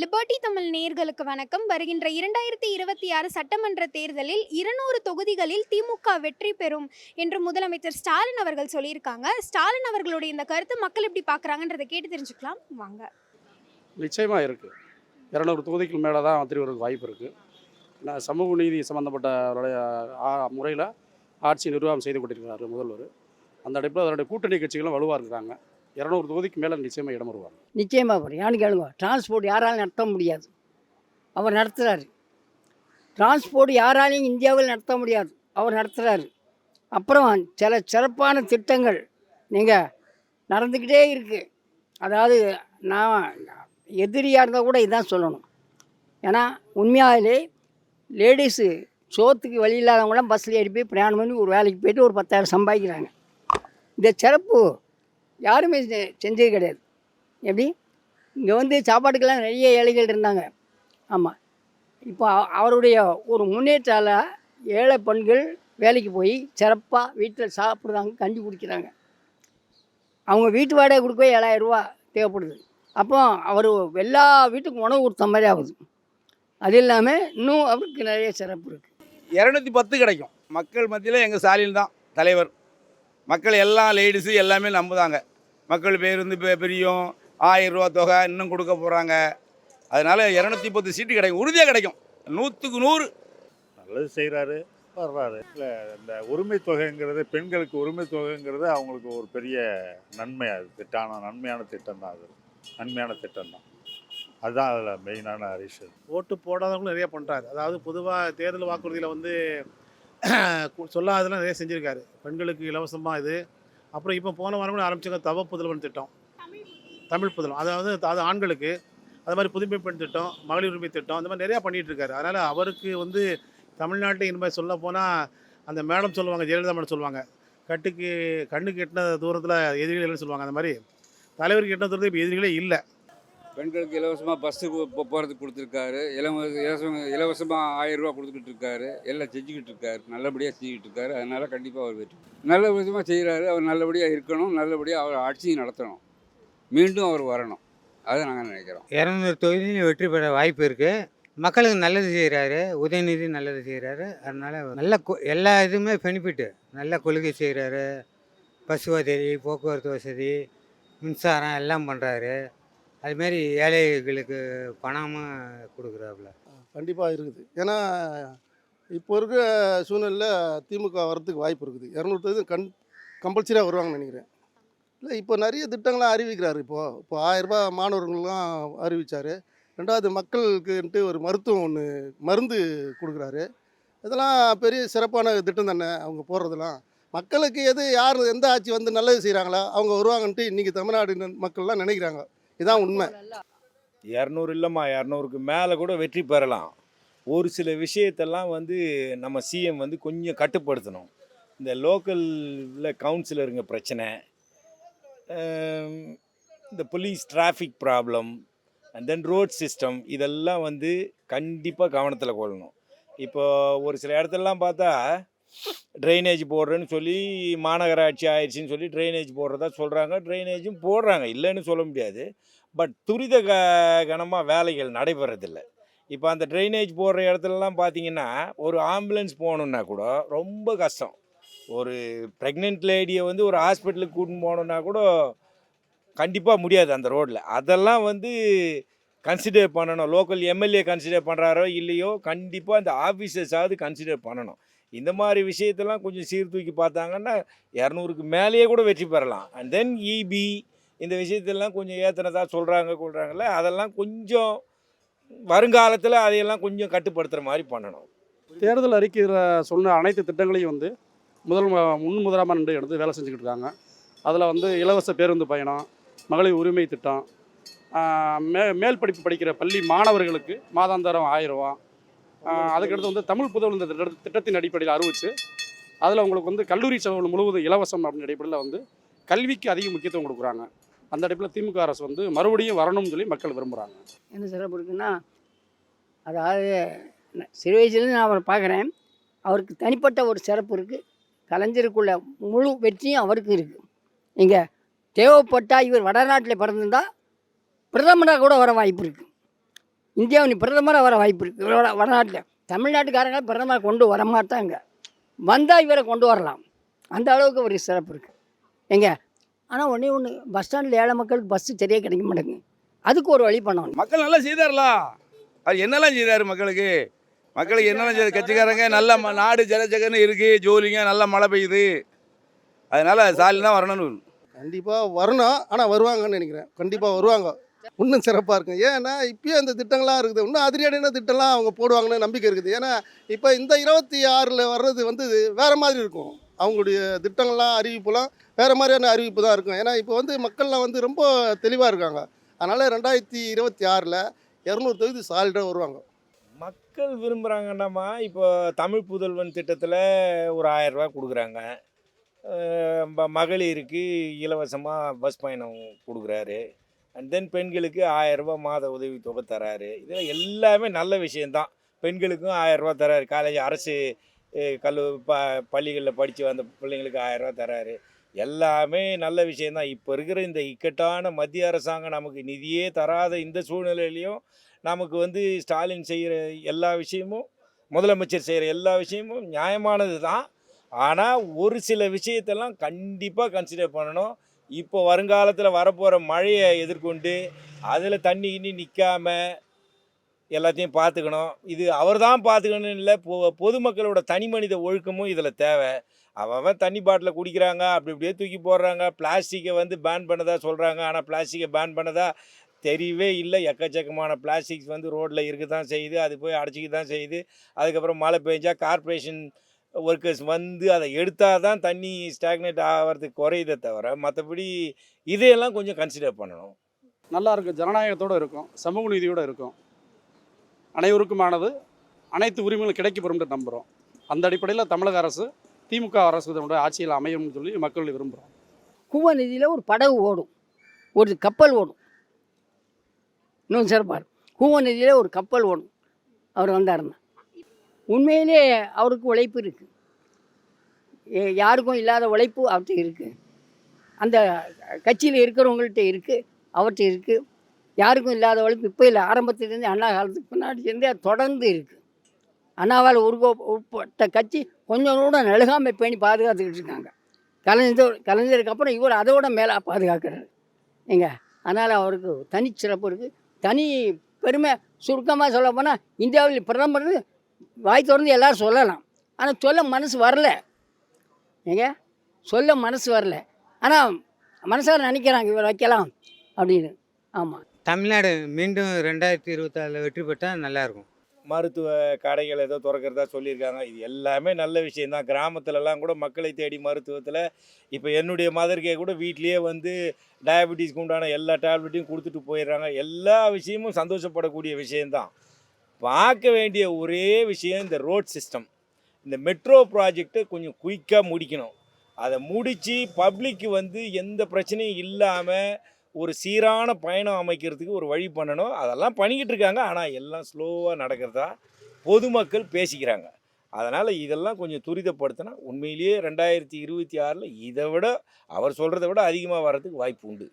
Liberty Tamil நேர்களுக்கு வணக்கம். வருகின்ற இரண்டாயிரத்தி இருபத்தி ஆறு சட்டமன்ற தேர்தலில் இருநூறு தொகுதிகளில் திமுக வெற்றி பெறும் என்று முதலமைச்சர் ஸ்டாலின் அவர்கள் சொல்லியிருக்காங்க. ஸ்டாலின் அவர்களுடைய இந்த கருத்து மக்கள் எப்படி பார்க்குறாங்கன்றதை கேட்டு தெரிஞ்சுக்கலாம். வாங்க. நிச்சயமாக இருக்குது இரநூறு தொகுதிக்கு மேலே தான் வெற்றி வாய்ப்பு இருக்குது நான் சமூக நீதி சம்மந்தப்பட்ட முறையில் ஆட்சி நிர்வாகம் செய்து கொண்டிருக்கிறார் முதல்வர். அந்த அடிப்பில் அதனுடைய கூட்டணி கட்சிகளும் வலுவாக இருக்கிறாங்க. இரநூறு தொகுதிக்கு மேலே நிச்சயமாக இடம் வருவாங்க. நிச்சயமாக வரும். ஏன்னு கேளுங்க டிரான்ஸ்போர்ட் யாராலும் நடத்த முடியாது. அவர் நடத்துகிறாரு டிரான்ஸ்போர்ட் யாராலையும் இந்தியாவில் நடத்த முடியாது. அவர் நடத்துகிறாரு அப்புறம் சில சிறப்பான திட்டங்கள் நீங்கள் நடந்துக்கிட்டே இருக்குது அதாவது நான் எதிரியாக இருந்தால் கூட இதான் சொல்லணும். ஏன்னா உண்மையாகலே லேடிஸு சோத்துக்கு வழி இல்லாதவங்களாம் பஸ்ஸில் ஏறி போய் பிரயாணம் பண்ணி ஒரு வேலைக்கு போயிட்டு ஒரு பத்தாயிரம் சம்பாதிக்கிறாங்க. இந்த சிறப்பு யாருமே செ- செஞ்சது கிடையாது. எப்படி? இங்கே வந்து சாப்பாட்டுக்கெல்லாம் நிறைய ஏழைகள் இருந்தாங்க. ஆமாம் இப்போ அவருடைய ஒரு முன்னேற்றால ஏழை பெண்கள் வேலைக்கு போய் சிறப்பாக வீட்டில் சாப்பிட்றாங்க கஞ்சி குடிக்கிறாங்க. அவங்க வீட்டு வாடகை கொடுக்கவே ஏழாயிரம் தேவைப்படுது. அப்போ அவர் எல்லா வீட்டுக்கும் உணவு கொடுத்த மாதிரி ஆகுது. அது இல்லாமல் இன்னும் அவருக்கு நிறைய சிறப்பு இருக்குது இரநூத்தி பத்து கிடைக்கும். மக்கள் மத்தியில் எங்கள் ஸ்டாலின் தான் தலைவர். மக்கள் எல்லா லேடிஸு எல்லாமே நம்புதாங்க. மக்கள் பேருந்து பெ- பிரியும். ஆயிரம் ரூபா தொகை இன்னும் கொடுக்க போகிறாங்க அதனால் இரநூத்தி பத்து சீட்டு கிடைக்கும். உறுதியாக கிடைக்கும். நூற்றுக்கு நூறு. நல்லது செய்கிறாரு வர்றாரு இல்லை இந்த உரிமை தொகைங்கிறது பெண்களுக்கு உரிமை தொகைங்கிறது அவங்களுக்கு ஒரு பெரிய நன்மை அது. திட்டான நன்மையான திட்டம் தான் அது. நன்மையான திட்டம் தான். அதுதான் அதில் மெயினான விஷயம் ஓட்டு போடாதவங்களும் நிறைய பண்ணுறாரு அதாவது பொதுவாக தேர்தல் வாக்குறுதியில் வந்து சொல்லாததெல்லாம் நிறைய செஞ்சுருக்காரு. பெண்களுக்கு இலவசமாக இது. அப்புறம் இப்போ போன வாரம் கூட ஆரம்பிச்சாங்க தவ புதல்வன் திட்டம். தமிழ் புதல்வன். அதாவது அது ஆண்களுக்கு. அது மாதிரி புதுமை பெண் திட்டம் மகளிர் உரிமை திட்டம் அந்த மாதிரி நிறையா பண்ணிகிட்ருக்காரு அதனால் அவருக்கு வந்து தமிழ்நாட்டை இனிமேல் சொல்ல போனால் அந்த மேடம் சொல்லுவாங்க ஜெயலலிதா மேடம் சொல்லுவாங்க கட்டுக்கு கண்ணுக்கு எட்டின தூரத்தில் எதிரிகள் இல்லைன்னு சொல்லுவாங்க. அந்த மாதிரி தலைவருக்கு எட்டின தூரத்தில் இப்போ எதிரிகளே இல்லை. பெண்களுக்கு இலவசமாக பஸ்ஸுக்கு போ- போகிறதுக்கு கொடுத்துருக்காரு. இலவச இலவசம் இலவசமாக ஆயிரம் ரூபா கொடுத்துக்கிட்டு இருக்காரு. எல்லாம் செஞ்சுக்கிட்டு இருக்காரு. நல்லபடியாக செஞ்சுக்கிட்டு இருக்காரு. அதனால் கண்டிப்பாக அவர் வெற்றி. நல்ல விதமாக செய்கிறாரு அவர் நல்லபடியாக இருக்கணும். நல்லபடியாக அவர் ஆட்சியும் நடத்தணும். மீண்டும் அவர் வரணும். அதை நாங்கள் நினைக்கிறோம். இரநூறு தொகுதியில் வெற்றி பெற வாய்ப்பு இருக்குது மக்களுக்கு நல்லது செய்கிறாரு உதயநிதி நல்லது செய்கிறாரு அதனால் நல்ல கொ- எல்லா இதுவுமே பெனிஃபிட்டு நல்ல கொள்கை செய்கிறாரு பஸ் வசதி போக்குவரத்து வசதி மின்சாரம் எல்லாம் பண்ணுறாரு அதுமாரி ஏழைகளுக்கு பணமாக கொடுக்குறாப்புல. கண்டிப்பாக இருக்குது. ஏன்னா இப்போ இருக்கிற சூழ்நிலையில் திமுக வரத்துக்கு வாய்ப்பு இருக்குது. இரநூறு கண் கம்பல்சரியாக வருவாங்கன்னு நினைக்கிறேன். இல்லை இப்போ நிறைய திட்டங்கள்லாம் அறிவிக்கிறாரு இப்போது இப்போ ஆயிரரூபா மாணவர்கள்லாம் அறிவித்தார் ரெண்டாவது மக்களுக்குன்ட்டு ஒரு மருத்துவம் ஒன்று மருந்து கொடுக்குறாரு. இதெல்லாம் பெரிய சிறப்பான திட்டம் தானே அவங்க போடுறதெல்லாம். மக்களுக்கு எது யார் எந்த ஆட்சி வந்து நல்லது செய்கிறாங்களோ அவங்க வருவாங்கன்ட்டு இன்றைக்கி தமிழ்நாடு மக்கள்லாம் நினைக்கிறாங்க. இதுதான் உண்மை. இரநூறு இல்லைம்மா இரநூறுக்கு மேலே கூட வெற்றி பெறலாம். ஒரு சில விஷயத்தெல்லாம் வந்து நம்ம சிஎம் வந்து கொஞ்சம் கட்டுப்படுத்தணும். இந்த லோக்கலில் கவுன்சிலருங்க பிரச்சனை இந்த police traffic problem and then road system இதெல்லாம் வந்து கண்டிப்பாக கவனத்தில் கொள்ளணும். இப்போ ஒரு சில இடத்துலலாம் பார்த்தா ட்ரைனேஜ் போடுறேன்னு சொல்லி மாநகராட்சி ஆயிடுச்சின்னு சொல்லி ட்ரைனேஜ் போடுறதா சொல்கிறாங்க ட்ரைனேஜும் போடுறாங்க. இல்லைன்னு சொல்ல முடியாது. பட் துரித க கனமாக வேலைகள் நடைபெறதில்லை இப்போ அந்த ட்ரைனேஜ் போடுற இடத்துலலாம் பார்த்தீங்கன்னா ஒரு ஆம்புலன்ஸ் போகணுன்னா கூட ரொம்ப கஷ்டம். ஒரு ப்ரெக்னென்ட் லேடியை வந்து ஒரு ஹாஸ்பிட்டலுக்கு கூட்டின்னு போகணுன்னா கூட கண்டிப்பாக முடியாது அந்த ரோட்டில் அதெல்லாம் வந்து கன்சிடர் பண்ணணும். லோக்கல் எம்எல்ஏ கன்சிடர் பண்ணுறாரோ இல்லையோ கண்டிப்பாக அந்த ஆஃபீஸர்ஸாவது கன்சிடர் பண்ணணும். இந்த மாதிரி விஷயத்தெல்லாம் கொஞ்சம் சீர்தூக்கி பார்த்தாங்கன்னா இரநூறுக்கு மேலேயே கூட வெற்றி பெறலாம். அண்ட் தென் இபி இந்த விஷயத்தெல்லாம் கொஞ்சம் ஏற்றினதாக சொல்கிறாங்க கொள்கிறாங்கல்ல அதெல்லாம் கொஞ்சம் வருங்காலத்தில் அதையெல்லாம் கொஞ்சம் கட்டுப்படுத்துகிற மாதிரி பண்ணணும். தேர்தல் அறிக்கையில் சொன்ன அனைத்து திட்டங்களையும் வந்து முதல் முன் முதலாம நின்று எடுத்து வேலை செஞ்சுக்கிட்டு இருக்காங்க. அதில் வந்து இலவச பேருந்து பயணம் மகளிர் உரிமை திட்டம் மே மேல் படிப்பு படிக்கிற பள்ளி மாணவர்களுக்கு மாதாந்தரம் ஆயிரம் ரூபா அதுக்கடுத்து வந்து தமிழ் புதல் இந்த திட்ட- திட்டத்தின் அடிப்படையில் அறிவிச்சு அதில் உங்களுக்கு வந்து கல்லூரி செலவு முழுவதும் இலவசம் அப்படின்ற அடிப்படையில் வந்து கல்விக்கு அதிக முக்கியத்துவம் கொடுக்குறாங்க. அந்த அடிப்படையில் திமுக அரசு வந்து மறுபடியும் வரணும்னு சொல்லி மக்கள் விரும்புகிறாங்க என்ன சிறப்பு இருக்குன்னா அதாவது சிறு வயசுலேருந்து நான் அவரை பார்க்குறேன். அவருக்கு தனிப்பட்ட ஒரு சிறப்பு இருக்குது கலைஞருக்குள்ள முழு வெற்றியும் அவருக்கு இருக்குது இங்கே தேவைப்பட்டால் இவர் வடநாட்டில் பிறந்திருந்தா பிரதமராக கூட வர வாய்ப்பு இருக்குது இந்தியாவின் பிரதமராக வர வாய்ப்பு இருக்குது இவரோட வடநாட்டில் தமிழ்நாட்டுக்காரங்க பிரதமர் கொண்டு வர மாட்டாங்க. வந்தால் இவரை கொண்டு வரலாம். அந்த அளவுக்கு ஒரு சிறப்பு இருக்குது எங்க ஆனால் ஒன்றே ஒன்று பஸ் ஸ்டாண்டில் ஏழை மக்களுக்கு பஸ்ஸு சரியாக கிடைக்க மாட்டேங்குது. அதுக்கு ஒரு வழி பண்ணணும். மக்கள் நல்லா செய்தார்ல அவர் என்னெல்லாம் செய்தார் மக்களுக்கு? மக்களுக்கு என்னெல்லாம் செய்தார்? கட்சிக்காரங்க நல்ல ம- நாடு ஜனஜகன்னு இருக்குது ஜோலிங்க நல்லா மழை பெய்யுது. அதனால ஸ்டாலின் தான் வரணும்னு. கண்டிப்பாக வரணும். ஆனால் வருவாங்கன்னு நினைக்கிறேன். கண்டிப்பாக வருவாங்க. இன்னும் சிறப்பாக இருக்கும். ஏன்னா இப்போயே இந்த திட்டங்கள்லாம் இருக்குது. இன்னும் அதிரடியான திட்டம்லாம் அவங்க போடுவாங்கன்னு நம்பிக்கை இருக்குது. ஏன்னா இப்போ இந்த இருபத்தி ஆறில் வர்றது வந்து வேறு மாதிரி இருக்கும். அவங்களுடைய திட்டங்கள்லாம் அறிவிப்புலாம் வேறு மாதிரியான அறிவிப்பு தான் இருக்கும். ஏன்னா இப்போ வந்து மக்கள்லாம் வந்து ரொம்ப தெளிவாக இருக்காங்க. அதனால் ரெண்டாயிரத்தி இருபத்தி ஆறில் இரநூறு தொகுதி சாலிடாக வருவாங்க. மக்கள் விரும்புகிறாங்கன்னாமா இப்போ தமிழ் புதல்வன் திட்டத்தில் ஒரு ஆயரூபா கொடுக்குறாங்க. மகளிருக்கு இலவசமாக பஸ் பயணம் கொடுக்குறாரு. அண்ட் தென் பெண்களுக்கு ஆயரூபா மாத உதவி தொகை தராரு. இதெல்லாம் எல்லாமே நல்ல விஷயந்தான் பெண்களுக்கும் ஆயரூபா தராரு. காலேஜ் அரசு கல்லு ப பள்ளிகளில் படித்து வந்த பிள்ளைங்களுக்கு ஆயரூபா தராரு. எல்லாமே நல்ல விஷயந்தான் இப்போ இருக்கிற இந்த இக்கட்டான மத்திய அரசாங்கம் நமக்கு நிதியே தராத இந்த சூழ்நிலையிலையும் நமக்கு வந்து ஸ்டாலின் செய்கிற எல்லா விஷயமும் முதலமைச்சர் செய்கிற எல்லா விஷயமும் நியாயமானது தான் ஆனால் ஒரு சில விஷயத்தெல்லாம் கண்டிப்பாக கன்சிடர் பண்ணணும். இப்போ வருங்காலத்தில் வரப்போகிற மழையை எதிர்கொண்டு அதில் தண்ணி கிண்ணி நிற்காம எல்லாத்தையும் பார்த்துக்கணும். இது அவர் தான் பார்த்துக்கணும்னு இல்லை. பொ பொதுமக்களோட தனி மனித ஒழுக்கமும் இதில் தேவை. அவன் அவன் தண்ணி பாட்டில் குடிக்கிறாங்க அப்படி இப்படியே தூக்கி போடுறாங்க. பிளாஸ்டிக்கை வந்து பேன் பண்ணதா சொல்கிறாங்க ஆனால் பிளாஸ்டிக்கை பேன் பண்ணதா தெரியவே இல்லை. எக்கச்சக்கமான பிளாஸ்டிக்ஸ் வந்து ரோட்டில் இருக்க தான் செய்யுது. அது போய் அடைச்சிக்க தான் செய்யுது. அதுக்கப்புறம் மழை பெஞ்சால் கார்ப்பரேஷன் ஒர்க்கர்ஸ் வந்து அதை எடுத்தால் தான் தண்ணி ஸ்டாக்னேட் ஆகிறதுக்கு குறையுதே தவிர மற்றபடி இதையெல்லாம் கொஞ்சம் கன்சிடர் பண்ணணும். நல்லா இருக்கும். ஜனநாயகத்தோடு இருக்கும். சமூக நீதியோடு இருக்கும். அனைவருக்குமானது அனைத்து உரிமைகளும் கிடைக்கப்பெறும் என்று நம்புகிறோம் அந்த அடிப்படையில் தமிழக அரசு திமுக அரசு இதனுடைய ஆட்சியில் அமையும்னு சொல்லி மக்கள் விரும்புகிறோம் குவ நதியில் ஒரு படகு ஓடும். ஒரு கப்பல் ஓடும். இன்னும் சிறப்பார் கூவ நதியில் ஒரு கப்பல் ஓடும். அவர் வந்தாருன்னா. உண்மையிலே அவருக்கு உழைப்பு இருக்குது யாருக்கும் இல்லாத உழைப்பு அவர்கிட்ட இருக்குது அந்த கட்சியில் இருக்கிறவங்கள்ட்ட இருக்குது அவர்கிட்ட இருக்குது யாருக்கும் இல்லாத உழைப்பு இப்போ இல்லை ஆரம்பத்திலேருந்து அண்ணா காலத்துக்கு பின்னாடி இருந்தே அது தொடர்ந்து இருக்குது அண்ணாவால் உருகோ உட்பட்ட கட்சி கொஞ்சம் கூட நெழுகாமை பேணி பாதுகாத்துக்கிட்டு இருக்காங்க. கலைஞர் கலைஞருக்கு அப்புறம் இவர் அதோட மேலே பாதுகாக்கிறார். ஏங்க அதனால் அவருக்கு தனிச்சிறப்பு இருக்குது தனி பெருமை சுருக்கமாக சொல்ல போனால் இந்தியாவில் பிரதமர் வாய் திறந்து எல்லாரும் சொல்லலாம். ஆனால் சொல்ல மனசு வரல. ஏங்க? சொல்ல மனசு வரல. ஆனால் மனசார நினைக்கிறாங்க இவர் வைக்கலாம் அப்படின்னு. ஆமாம் தமிழ்நாடு மீண்டும் ரெண்டாயிரத்தி இருபத்தாறில் வெற்றி பெற்றால் நல்லாயிருக்கும். மருத்துவ கடைகள் ஏதோ திறக்கிறதா சொல்லியிருக்காங்க. இது எல்லாமே நல்ல விஷயந்தான் கிராமத்துலலாம் கூட மக்களை தேடி மருத்துவத்தில் இப்போ என்னுடைய மதர்க்கே கூட வீட்லேயே வந்து டயபெட்டிஸ்க்கு உண்டான எல்லா டேப்லெட்டையும் கொடுத்துட்டு போயிடுறாங்க. எல்லா விஷயமும் சந்தோஷப்படக்கூடிய விஷயந்தான் பார்க்க வேண்டிய ஒரே விஷயம் இந்த ரோட் சிஸ்டம் இந்த மெட்ரோ ப்ராஜெக்டை கொஞ்சம் குயிக்காக முடிக்கணும். அதை முடித்து பப்ளிக்கு வந்து எந்த பிரச்சனையும் இல்லாமல் ஒரு சீரான பயணம் அமைக்கிறதுக்கு ஒரு வழி பண்ணணும். அதெல்லாம் பண்ணிக்கிட்டு இருக்காங்க. ஆனால் எல்லாம் ஸ்லோவாக நடக்கிறதா பொதுமக்கள் பேசிக்கிறாங்க. அதனால் இதெல்லாம் கொஞ்சம் துரிதப்படுத்தினா உண்மையிலேயே ரெண்டாயிரத்தி இருபத்தி ஆறில் இதை விட அவர் சொல்கிறத விட அதிகமாக வர்றதுக்கு வாய்ப்பு உண்டு.